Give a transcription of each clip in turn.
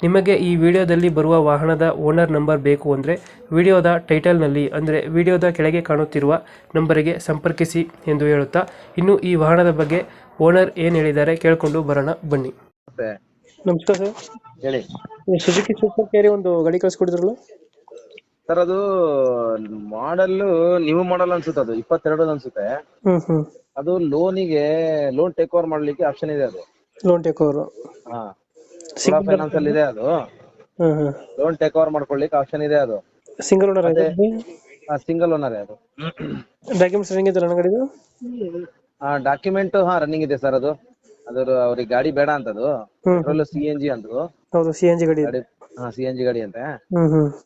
ನಿಮಗೆ ಈ ವಿಡಿಯೋದಲ್ಲಿ ಬರುವ ವಾಹನದ ಓನರ್ ನಂಬರ್ ಬೇಕು ಅಂದರೆ ವಿಡಿಯೋದ ಟೈಟಲ್ನಲ್ಲಿ ಅಂದರೆ ವಿಡಿಯೋದ ಕೆಳಗೆ ಕಾಣುತ್ತಿರುವ ನಂಬರಿಗೆ ಸಂಪರ್ಕಿಸಿ ಎಂದು ಹೇಳುತ್ತಾ ಇನ್ನು ಈ ವಾಹನದ ಬಗ್ಗೆ ಓನರ್ ಏನು ಹೇಳಿದ್ದಾರೆ ಕೇಳಿಕೊಂಡು ಬರೋಣ ಬನ್ನಿ. ಮತ್ತೆ ನಮಸ್ಕಾರ ಸರ್. ಹೇಳಿ. ಸುಜುಕಿ ಸೂಪರ್ ಕೇರಿ ಒಂದು ಗಾಡಿ ಕಳಿಸ್ಕೊಡಿದ್ರಲ್ಲ? ಸರ್ ಅದು ಮಾಡಲ್ ನ್ಯೂ ಮಾಡಲ್ ಅನ್ಸುತ್ತೆ ಅದು ಇಪ್ಪತ್ತೆರಡು ಅನ್ಸುತ್ತೆ. ಹ್ಞೂ ಹ್ಞೂ ಅದು ಲೋನಿಗೆ ಲೋನ್ ಟೇಕ್ ಓವರ್ ಮಾಡ್ಲಿಕ್ಕೆ ಆಪ್ಷನ್ ಇದೆ ಅದು. ಲೋನ್ ಟೇಕ್ ಓವರು ಹಾ. Single- ಫೈನಾನ್ಸ್ ಅಲ್ಲಿ ಇದೆ ಅದು. ಲೋನ್ ಟೇಕ್ ಓವರ್ ಮಾಡ್ಕೊಳ್ಳಿಕ್ಕೆ ಆಪ್ಷನ್ ಇದೆ ಅದು. ಸಿಂಗಲ್ ಓನರ್ ಆಗಿದೆ ಸಿಂಗಲ್ ಓನರ್ ಅದು. ಡಾಕ್ಯುಮೆಂಟ್ಸ್ ರನ್ನಿಂಗ್ ಇದೆ? ನನ್ನ ಗಾಡಿದು ಡಾಕ್ಯುಮೆಂಟ್ ಹಾ ರನ್ನಿಂಗ್ ಇದೆ ಸರ್ ಅದು. ಅದರ ಅವ್ರಿಗೆ ಗಾಡಿ ಬೇಡ ಅಂತ ಅದು ಪೆಟ್ರೋಲ್ ಸಿ ಎನ್ ಜಿ ಅಂದ್ರು. ಹೌದು ಸಿ ಎನ್ ಜಿ ಗಾಡಿ ಹಾ ಸಿ ಎನ್ ಜಿ ಗಾಡಿ ಅಂತೆ.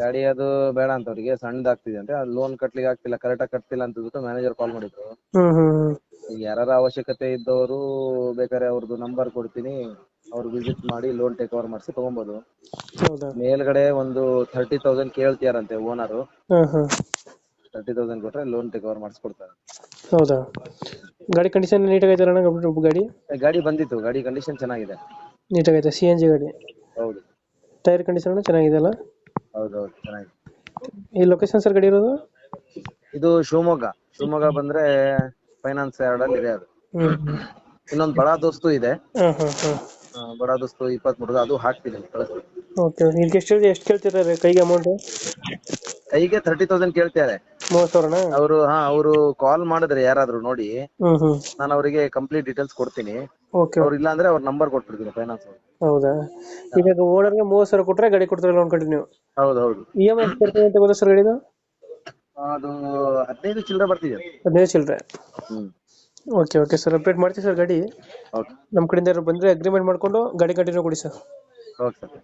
ಗಾಡಿ ಅದು ಬೇಡ ಅಂತ ಅವ್ರಿಗೆ ಸಣ್ಣದಾಗ್ತಿದೆ ಅಂತೆ. ಅದು ಲೋನ್ ಕಟ್ಲಿಕ್ಕೆ ಆಗ್ತಿಲ್ಲ ಕರೆಕ್ಟಾಗಿ ಕಟ್ತಿಲ್ಲ ಅಂತ ಮ್ಯಾನೇಜರ್ ಕಾಲ್ ಮಾಡಿದ್ರು. ಯಾರ ಅವಶ್ಯಕತೆ ಇದ್ದವರು ಬೇಕಾದ್ರೆ ಅವ್ರದ್ದು ನಂಬರ್ ಕೊಡ್ತೀನಿ. ಅವ್ರು ವಿಸಿಟ್ ಮಾಡಿ ಲೋನ್ ಟೇಕ್ ಓವರ್ ಮಾಡಿಸಿ ತಗೊಬೋದು. ಹೌದಾ? ಮೇಲ್ಗಡೆ ಒಂದು ಥರ್ಟಿ ತೌಸಂಡ್ ಕೇಳ್ತಿಯಾರಂತೆ ಓನರು ಹಾಂ ಹಾಂ. ತರ್ಟಿ ತೌಸಂಡ್ ಕೊಟ್ರೆ ಲೋನ್ ಟೇಕ್ ಓವರ್ ಮಾಡಿಸ್ಕೊಡ್ತಾರೆ. ಹೌದಾ? ಗಾಡಿ ಕಂಡೀಷನ್ ನೀಟಾಗೈತೆ ಅಣ್ಣ ಗಾಡಿ? ಏ, ಗಾಡಿ ಬಂದಿತ್ತು. ಗಾಡಿ ಕಂಡೀಷನ್ ಚೆನ್ನಾಗಿದೆ. ನೀಟಾಗೈತೆ ಸಿ ಎನ್ ಜಿ ಗಾಡಿ. ಹೌದು. ಟೈರ್ ಕಂಡೀಷನ್ ಚೆನ್ನಾಗಿದೆ ಅಲ್ಲ? ಹೌದು ಚೆನ್ನಾಗಿದೆ. ಈ ಲೊಕೇಶನ್ ಸರ್ ಗಾಡಿ ಇರೋದು? ಇದು ಶಿವಮೊಗ್ಗ. ಶಿವಮೊಗ್ಗ ಬಂದ್ರೆ ಫೈನಾನ್ಸ್ ಅಲ್ಲಿ ಇದೆ ಅದು. ಇನ್ನೊಂದು ಬಡ ದೋಸ್ತು ಇದೆ. ಬಡಾ ಆ, ದೋಸ್ತು ಇಪ್ಪತ್ಮೂರು ಅದು ಹಾಕ್ತೀನಿ ಕಳಿಸ್ತೀನಿ. ಓಕೆ ಇದಕ್ಕೆ ಎಷ್ಟು ಎಷ್ಟು ಕೇಳ್ತಿದ್ದಾರೆ ಕೈಗೆ ಅಮೌಂಟ್ ಕೈಗೆ ತರ್ಟಿ ತೌಸಂಡ್ ಕೇಳ್ತಾರೆ ಮೂವತ್ತು ಸಾವಿರನಾ? ಅವರು ಹಾ ಅವರು ಕಾಲ್ ಮಾಡಿದ್ರೆ ಯಾರಾದ್ರೂ ನೋಡಿ ನಾನು ಅವರಿಗೆ ಕಂಪ್ಲೀಟ್ ಡೀಟೇಲ್ಸ್ ಕೊಡ್ತೀನಿ. ಓಕೆ. ಅವ್ರು ಇಲ್ಲ ಅಂದ್ರೆ ಅವ್ರ ನಂಬರ್ ಕೊಟ್ಬಿಡ್ತೀನಿ ಫೈನಾನ್ಸ್ ಹೌದಾ? ಇವಾಗ ಓನರ್ಗೆ ಮೂವತ್ತು ಸಾವಿರ ಕೊಟ್ರೆ ಗಾಡಿ ಕೊಡ್ತಾರೆ ಲೋನ್ ಕಂಟಿನ್ಯೂ ಹೌದು ಹೌದು. ಇ ಎಂ ಐ ಬರ್ತದೆ ಅಂತ ಗೊತ್ತಾ ಸರ್ ಗಾಡಿದು? ಅದು ಹದಿನೈದು ಚಿಲ್ಲರೆ ಬರ್ತಿದೆ. ಹದಿನೈದು ಚಿಲ್ಲರೆ. ಹ್ಮ್. ಓಕೆ ಓಕೆ ಸರ್ ಅಪ್ಡೇಟ್ ಮಾಡ್ತೀವಿ ಸರ್ ಗಾಡಿ. ಓಕೆ ನಮ್ಮ ಕಡೆಯಿಂದ ಯಾರು ಬಂದರೆ ಅಗ್ರಿಮೆಂಟ್ ಮಾಡಿಕೊಂಡು ಗಾಡಿ ಕಂಟಿನ್ಯೂ ಕೊಡಿ ಸರ್ ಓಕೆ ಸರ್